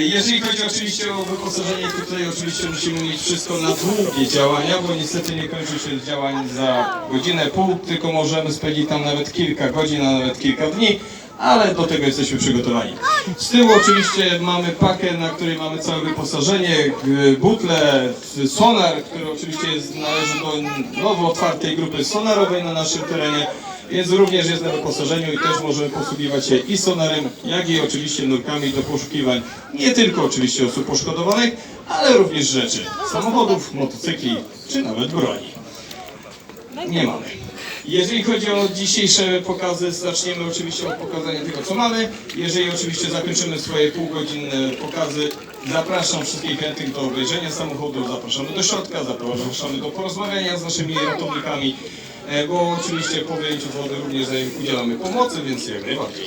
Jeżeli chodzi oczywiście o wyposażenie, tutaj oczywiście musimy mieć wszystko na długie działania, bo niestety nie kończy się działań za godzinę, pół, tylko możemy spędzić tam nawet kilka godzin, a nawet kilka dni, ale do tego jesteśmy przygotowani. Z tyłu oczywiście mamy pakę, na której mamy całe wyposażenie, butle, sonar, który oczywiście jest, należy do nowo otwartej grupy sonarowej na naszym terenie. Więc również jest na wyposażeniu i też możemy posługiwać się i sonarem, jak i oczywiście nurkami do poszukiwań nie tylko oczywiście osób poszkodowanych, ale również rzeczy, samochodów, motocykli czy nawet broni. Nie mamy. Jeżeli chodzi o dzisiejsze pokazy, zaczniemy oczywiście od pokazania tego, co mamy. Jeżeli oczywiście zakończymy swoje półgodzinne pokazy, zapraszam wszystkich chętnych do obejrzenia samochodu, zapraszamy do środka, zapraszamy do porozmawiania z naszymi ratownikami, bo oczywiście po wyjęciu wody również udzielamy pomocy, więc jak najbardziej.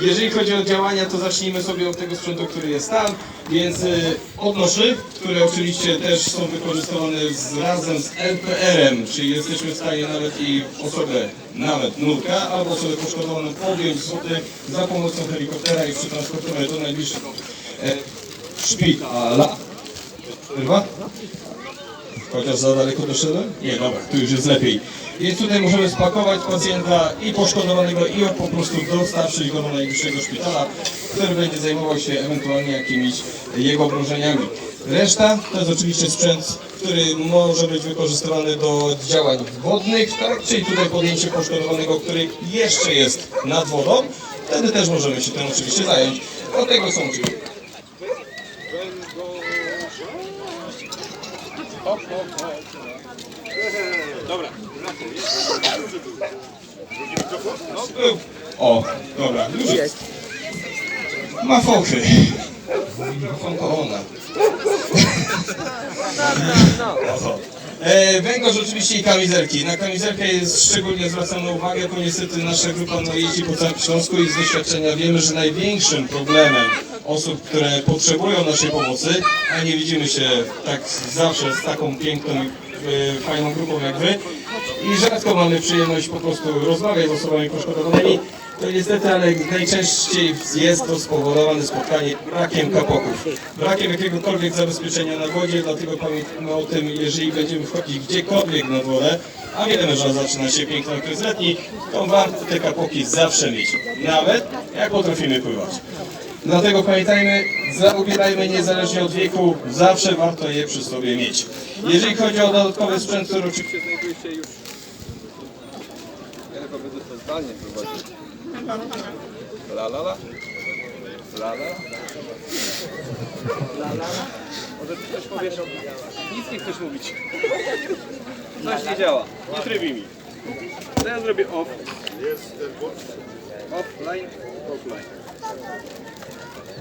Jeżeli chodzi o działania, to zacznijmy sobie od tego sprzętu, który jest tam, więc y, odnoszy, które oczywiście też są wykorzystywane z, razem z LPR-em, czyli jesteśmy w stanie nawet i osobę, nawet nurka, albo osobę poszkodowaną podjąć z za pomocą helikoptera i przetransportować do najbliższego e, szpitala. Przerwa? Chociaż za daleko doszedłem? Nie, dobra, tu już jest lepiej. Więc tutaj możemy spakować pacjenta i poszkodowanego i po prostu dostarczyć go do najbliższego szpitala, który będzie zajmował się ewentualnie jakimiś jego obrażeniami. Reszta to jest oczywiście sprzęt, który może być wykorzystywany do działań wodnych, tak? czyli tutaj podjęcie poszkodowanego, który jeszcze jest nad wodą. Wtedy też możemy się tym oczywiście zająć. Do tego są oczywiście O, dobra, jest. Ma fochy. Fonkołona. E, węgorz oczywiście i kamizelki. Na kamizelkę jest szczególnie zwracamy uwagę, bo niestety nasza grupa no, jeździ po całym Śląsku i z doświadczenia wiemy, że największym problemem osób, które potrzebują naszej pomocy, a nie widzimy się tak zawsze z taką piękną e, fajną grupą jak wy i rzadko mamy przyjemność po prostu rozmawiać z osobami poszkodowanymi, to niestety, ale najczęściej jest to spowodowane spotkanie brakiem kapoków, brakiem jakiegokolwiek zabezpieczenia na wodzie, dlatego pamiętajmy o tym, jeżeli będziemy wchodzić gdziekolwiek na wodę, a wiemy, że zaczyna się piękny okres letni, to warto te kapoki zawsze mieć, nawet jak potrafimy pływać. Dlatego pamiętajmy, zaubierajmy niezależnie od wieku, zawsze warto je przy sobie mieć. Jeżeli chodzi o dodatkowy sprzęt, który oczywiście znajduje się już to zdalnie prowadził. La la la. La la. La la. Może ty coś powiesz. Nic nie chcesz mówić. Coś nie działa. Nie trybi mi. To ja zrobię off. Offline, offline.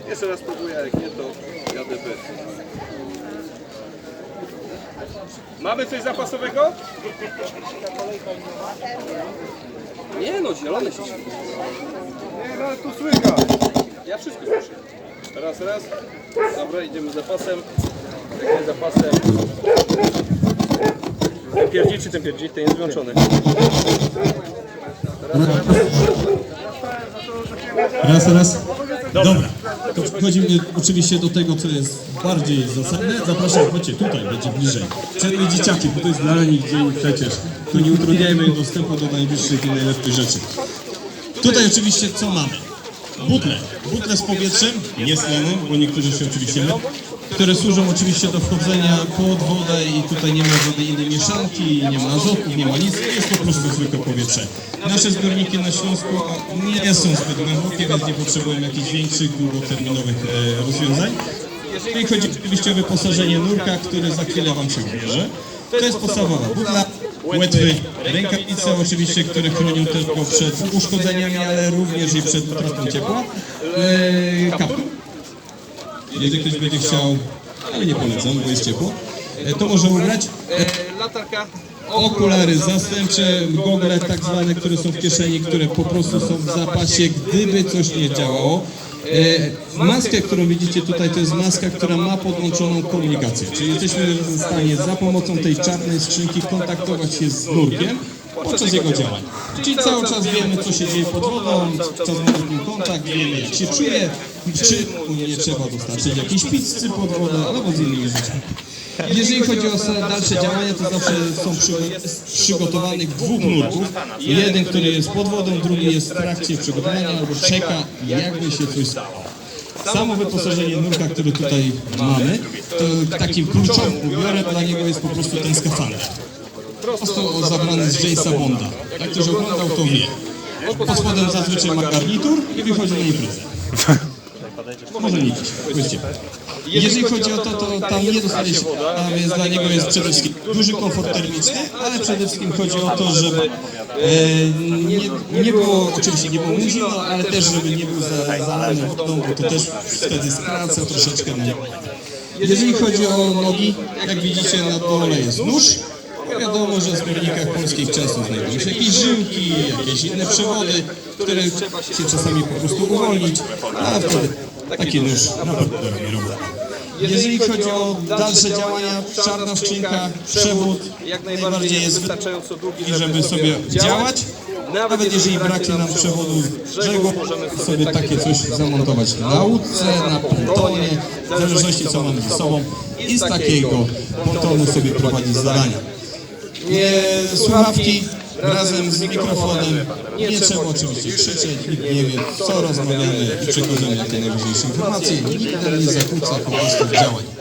Jeszcze raz próbuję, jak nie to jadę bez. Mamy coś zapasowego? Nie no, zielone się świeci. Nie, no tu słychać. Ja wszystko słyszę. Raz, raz. Dobra, idziemy zapasem. Jak nie zapasem. Ten pierdzi czy ten pierdzi? Ten jest wyłączony. Raz, raz. Dobra. To przechodzimy oczywiście do tego, co jest bardziej zasadne. Zapraszam, chodźcie tutaj, będzie bliżej. Czerwone dzieciaki, bo to jest dla nich dzień przecież. Tu nie utrudniajmy im dostępu do najbliższych i najlepszych rzeczy. Tutaj oczywiście co mamy? Butle. Butle z powietrzem, nie tlenem, bo niektórzy się oczywiście które służą oczywiście do wchodzenia pod wodę i tutaj nie ma żadnej innej mieszanki, nie ma azotów, nie ma nic, jest po prostu zwykłe powietrze. Nasze zbiorniki na Śląsku nie są zbyt głębokie, więc nie potrzebują jakichś większych, długoterminowych e, rozwiązań. Jeżeli chodzi oczywiście o wyposażenie nurka, który za chwilę Wam się ubierze, to jest podstawowa butla, łetwy, rękawice oczywiście, które chronią tylko przed uszkodzeniami, ale również i przed utratą ciepła, e, kaptur. Jeżeli ktoś będzie chciał, ale nie polecam, bo jest ciepło, e, to może ubrać. E, Latarka. Okulary zastępcze, gogle tak zwane, które są w kieszeni, które po prostu są w zapasie, gdyby coś nie działało. E, maskę, którą widzicie tutaj, to jest maska, która ma podłączoną komunikację, czyli jesteśmy w stanie za pomocą tej czarnej skrzynki kontaktować się z nurkiem podczas jego działań. Czyli cały czas wiemy, co się dzieje pod wodą, cały czas mamy nim kontakt, wiemy, jak się czuje, czy mu nie trzeba dostarczyć jakiejś pizzy pod wodę, albo z innymi rzeczami. Jeżeli chodzi o dalsze działania, to zawsze są przygo- przygotowanych dwóch nurków. Jeden, który jest pod wodą, drugi jest w trakcie przygotowania albo czeka, jakby się coś stało. Samo wyposażenie nurka, które tutaj mamy, to takim kluczowym ubiorem dla niego jest po prostu ten skafander. Prosto zabrany z Jamesa Bonda. Jak ktoś oglądał, to wie. Pod spodem zazwyczaj ma garnitur i wychodzi na imprezę. Może nie dziś, powiedzcie. Jeżeli chodzi o to, to tam nie dostanie się, a więc dla niego jest przede wszystkim duży komfort termiczny, ale przede wszystkim chodzi o to, żeby e, nie, nie było, oczywiście nie było mu zimno, ale też żeby nie był za, zalany wodą, bo to też wtedy skraca troszeczkę na Jeżeli chodzi o nogi, jak widzicie na dole jest nóż. Wiadomo, że w zbiornikach polskich często znajdują się jakieś żyłki, jakieś inne przewody, które trzeba się czasami po prostu uwolnić, a wtedy taki nóż naprawdę robi robotę. Jeżeli chodzi o dalsze działania, czarna skrzynka, przewód jak najbardziej jest wystarczająco długi, żeby sobie działać. Nawet jeżeli braknie nam przewodu z brzegu, sobie takie coś zamontować na łódce, na pontonie, w zależności co mamy ze sobą i z takiego. pontonu sobie prowadzić zadania. Nie, słuchawki razem z mikrofonem, nie trzeba oczywiście krzyczeć, nikt nie wie co rozmawiamy i przekazujemy jakie najważniejsze informacje, nikt nam nie zakłóca po prostu działań.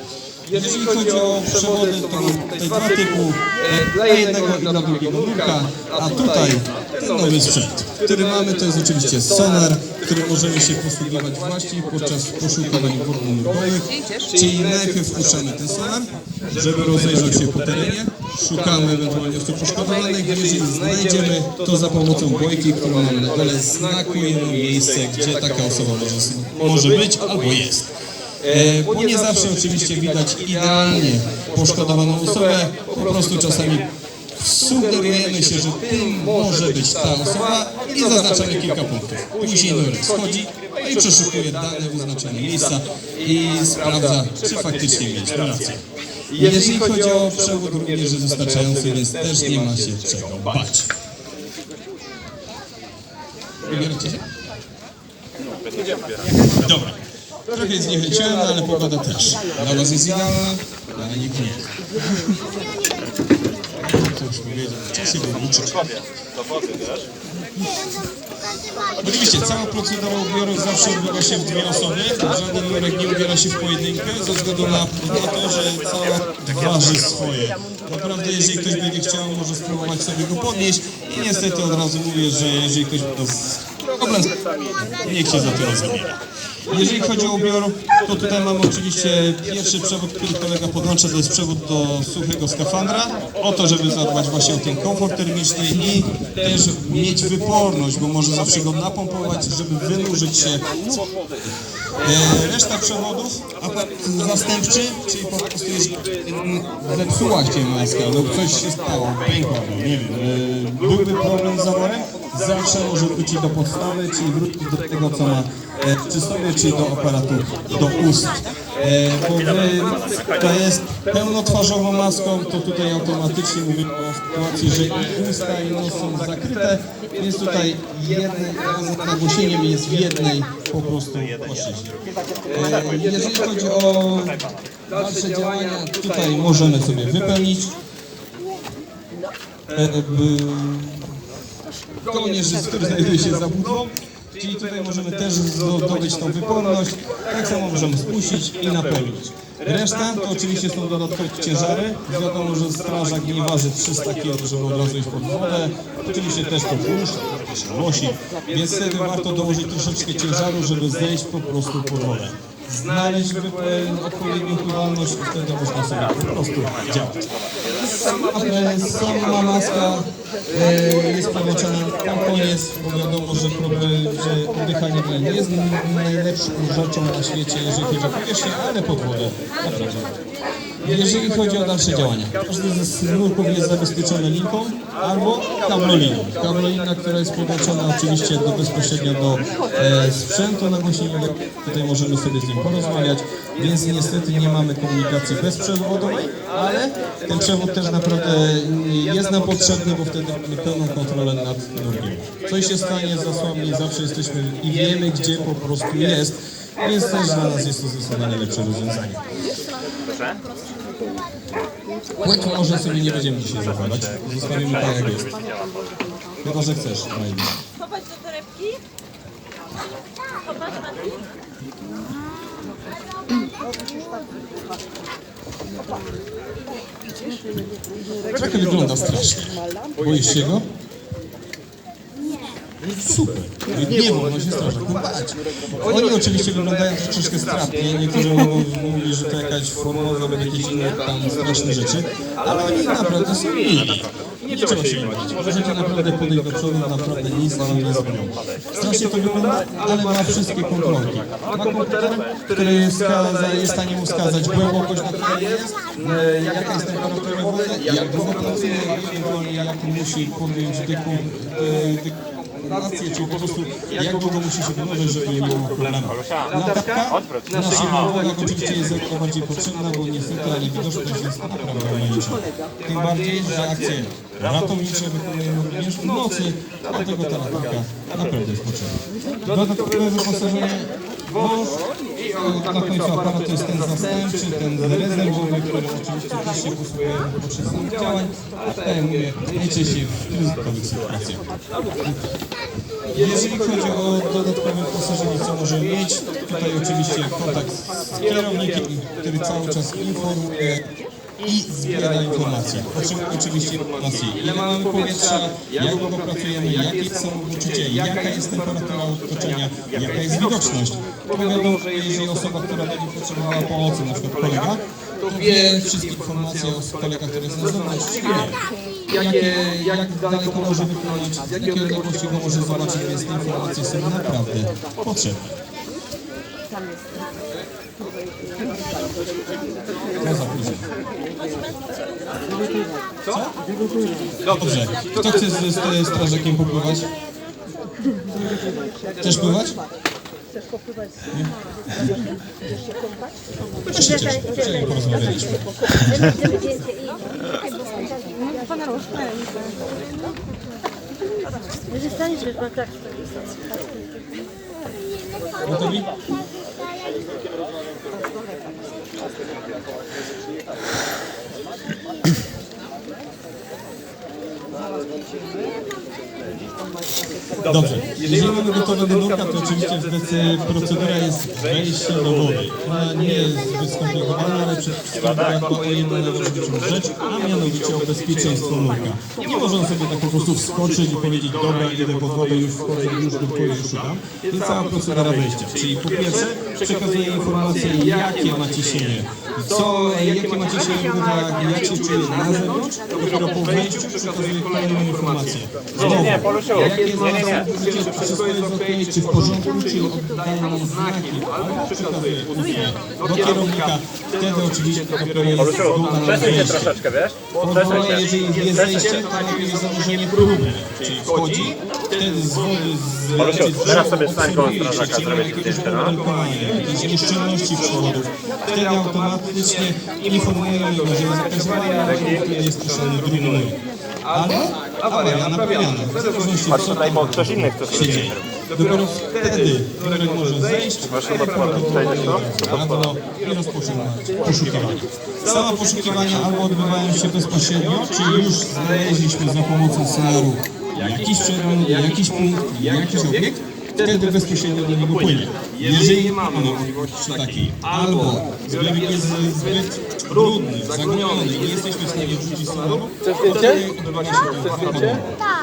Jeżeli chodzi o przewody, to mam tutaj dwa typu, e, dla jednego i dla drugiego nurka, a tutaj ten nowy sprzęt, który mamy, to jest oczywiście sonar, który możemy się posługiwać właśnie podczas poszukiwań wodno-nurkowych, czyli najpierw wpuszczamy ten sonar, żeby rozejrzał się po terenie, szukamy ewentualnie osób poszkodowanych, jeżeli znajdziemy, to za pomocą bojki, którą mamy na dole, znakujemy miejsce, gdzie taka osoba może, może być albo jest. E, bo nie zawsze oczywiście widać idealnie poszkodowaną osobę, po prostu czasami sugerujemy się, że tym może być ta osoba i zaznaczamy kilka punktów. Później nurek schodzi no i przeszukuje dane wyznaczone miejsca i sprawdza, czy faktycznie mieliśmy rację. Jeżeli chodzi o przewód również wystarczający, więc też nie ma się czego bać. Wybieracie się? Dobra. Trochę zniechęciłem, ale pogoda też. Dla was jest idealna, dla nich nie. To już powiedział, trzeba się. Oczywiście cała procedura ubioru zawsze odbywa się w dwie osoby. Żaden nurek nie ubiera się w pojedynkę ze względu na, na to, że cała waży swoje. Naprawdę jeżeli ktoś będzie chciał, może spróbować sobie go podnieść i niestety od razu mówię, że jeżeli ktoś ma niech się za to zabiera. Jeżeli chodzi o ubiór, to tutaj mamy oczywiście pierwszy przewód, który kolega podłącza, to jest przewód do suchego skafandra, o to, żeby zadbać właśnie o ten komfort termiczny i też mieć wyporność, bo może zawsze go napompować, żeby wynurzyć się. E, reszta przewodów, aparat zastępczy, czyli po prostu jeżeli mm, zepsuła się maska lub coś się stało, pękła, no nie wiem, e, byłby problem z zaworem, zawsze może wrócić do podstawy, czyli wrócić do tego, co ma e, przy sobie, czyli do aparatu, do ust. E, bo wy, to jest pełnotwarzową maską, to tutaj automatycznie mówimy o sytuacji, że i usta i nos są zakryte, więc tutaj jednej, nagłośnieniem jest w jednej po prostu płaszczyźnie. E, jeżeli chodzi o dalsze działania, tutaj możemy sobie wypełnić. Kołnierz, który znajduje się za budową, czyli tutaj możemy też zdobyć tą wyporność, tak samo możemy spuścić i napełnić. Reszta to oczywiście są dodatkowe ciężary. Wiadomo, że strażak nie waży 300 kg, żeby od razu iść pod wodę. Oczywiście też to burz, to się nosi, więc wtedy warto dołożyć troszeczkę ciężaru, żeby zejść po prostu pod wodę. Wype- odpowiednią i wtedy można sobie po prostu działać. Sama, maska e, jest połączona na koniec, bo wiadomo, że, problem, że oddychanie nie jest najlepszą rzeczą na świecie, jeżeli chodzi o powierzchnię, ale pod wodę naprawdę. Jeżeli chodzi o dalsze działania, każdy z nurków jest zabezpieczony linką albo kabloliną. Kablolina, która jest podłączona oczywiście do, bezpośrednio do e, sprzętu nagłośnieniowego. Tutaj możemy sobie z nim porozmawiać, więc niestety nie mamy komunikacji bezprzewodowej, ale ten przewód też naprawdę jest nam potrzebny, bo wtedy mamy pełną kontrolę nad nurkiem. Coś się stanie z zasłami, zawsze jesteśmy i wiemy, gdzie po prostu jest. Więc też dla nas jest to zdecydowanie lepsze rozwiązanie. Płek może sobie nie będziemy dzisiaj zakładać. Zostawimy tak jak jest. Chyba, że chcesz, Majdi. Chować do torebki? Chować Mati? Czekaj wygląda strasznie. Boisz się go? Super. Nie wolno się strażakom bać. Oni oczywiście wyglądają troszeczkę stratnie. Niektórzy mówili, że to jakaś formoza lub jakieś inne tam straszne rzeczy, ale oni naprawdę są mili. Nie trzeba się bać. Możecie naprawdę podejść do przodu, naprawdę nic wam nie zrobią. Strasznie to wygląda, ale ma wszystkie kontrolki. Ma komputer, który jest, w stanie mu wskazać głębokość, na której jest, e, jaka jest temperatura wody, jak długo pracuje, jak musi podjąć dyku, e, dekonację, czyli po prostu jak długo musi się wyłożyć, żeby nie było problemu. Latarka w naszych wodach oczywiście jest jak najbardziej potrzebna, bo niestety ta niewidoczność jest naprawdę ograniczona. Tym bardziej, że akcje ratownicze wykonujemy również w nocy, dlatego ta latarka naprawdę jest potrzebna. Dodatkowe wyposażenie wąż i na końcu aparatu jest ten zastępczy, ten rezerwowy, który oczywiście też się podczas samych działań, a tak jak mówię, najczęściej w kryzysowych sytuacjach. Jeżeli chodzi o dodatkowe wyposażenie, co możemy mieć, tutaj oczywiście kontakt z kierownikiem, który cały czas informuje i zbiera informacje. Oczy- Oczywiście informacje, ile mamy powietrza, jak długo pracujemy, jakie jest samopoczucie, jaka jest temperatura otoczenia, jaka jest widoczność. Bo wiadomo, że jeżeli osoba, która będzie potrzebowała pomocy, na przykład kolega, to wie wszystkie informacje o kolegach, które jest na zewnątrz, jakie, jak daleko może wypłynąć, z jakiej odległości go może zobaczyć, więc te informacje są naprawdę potrzebne. No za późno. Co? Dobrze. Kto chce z, z strażakiem popływać? Chcesz pływać? Nie? To się cieszę. Wczoraj porozmawialiśmy. Pana Roszka. Że staniesz, bo tak Gotowi? Zaraz Dobrze, jeżeli mamy gotowego nurka, to oczywiście procedura jest wejście do wody. Ona nie jest zbyt skomplikowana, ale przed wszystkim dba o jedną najważniejszą rzecz, a mianowicie o bezpieczeństwo nurka. Nie można sobie tak po prostu wskoczyć i powiedzieć, dobra, idę pod wodę, już wchodzę, już nurkuję, już szukam. Jest cała procedura wejścia, czyli po pierwsze przekazuję informacje, jakie ma ciśnienie, co, jakie ma ciśnienie w górach, jak się czuje na zewnątrz, dopiero po wejściu przekazuję kolejną informację. Znowu, jakie jest samopoczucie, czy wszystko jest ok, czy w porządku, czy oddaje nam znaki, albo przekazuję do kierownika. Wtedy oczywiście dopiero jest zgoda na wejście. troszeczkę, wiesz? Pozwolenie, jeżeli jest zejście, to najpierw jest założenie próbne, czyli wchodzi, wtedy z wody z Olusiu, czy z teraz sobie stań koło obserwuje się, strażaka, czy nie ma zrobię zdjęcie, no. jakiejś nieszczelności przewodów. Wtedy automatycznie informujemy go, że jest jakaś awaria, który jest puszczony drugi numer. Albo awaria naprawiana, od Tutaj, bo ktoś inny chce się sobie dzieje. Dopiero wtedy numerek może zejść, albo i rozpoczyna poszukiwanie. Sama poszukiwania albo odbywają się bezpośrednio, czyli już znaleźliśmy za pomocą sonaru jakiś przedmiot, jakiś punkt, jakiś obiekt, wtedy bezpośrednio do niego płynie. Jeżeli nie mamy możliwości takiej, albo zbiornik jest zbyt brudny, zagoniony i nie jesteśmy w stanie wrzucić sonaru, to wtedy odbywa się to wychodowo.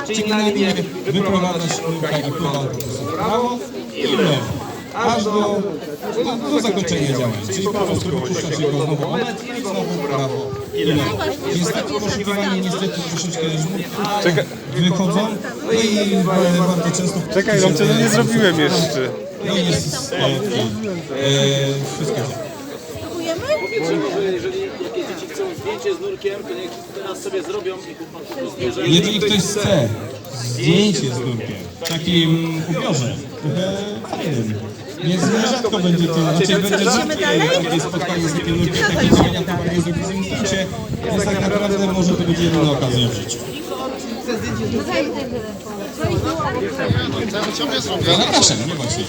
Czyli najpierw wyprowadzać nurka i pływa w prawo i w lewo. Aż do, do, do zakończenia działania. Czyli po prostu wypuszczacie go znowu o metr i znowu prawo. Więc takie poszukiwanie niestety troszeczkę wychodzą. No i ba- bardzo często... Czekaj, no tego nie zrobiłem jeszcze. No jest. E, chcą zdjęcie z nurkiem, to niech teraz sobie zrobią i Jeżeli ktoś chce zdjęcie z nurkiem w takim ubiorze, trochę fajnym, więc nierzadko będzie to, znaczy będzie rzadkie takie spotkanie z takim takie działania, to bardziej zrobić z nim zdjęcie, więc tak naprawdę może to będzie jedyna okazja w życiu. Zapraszam, nie się.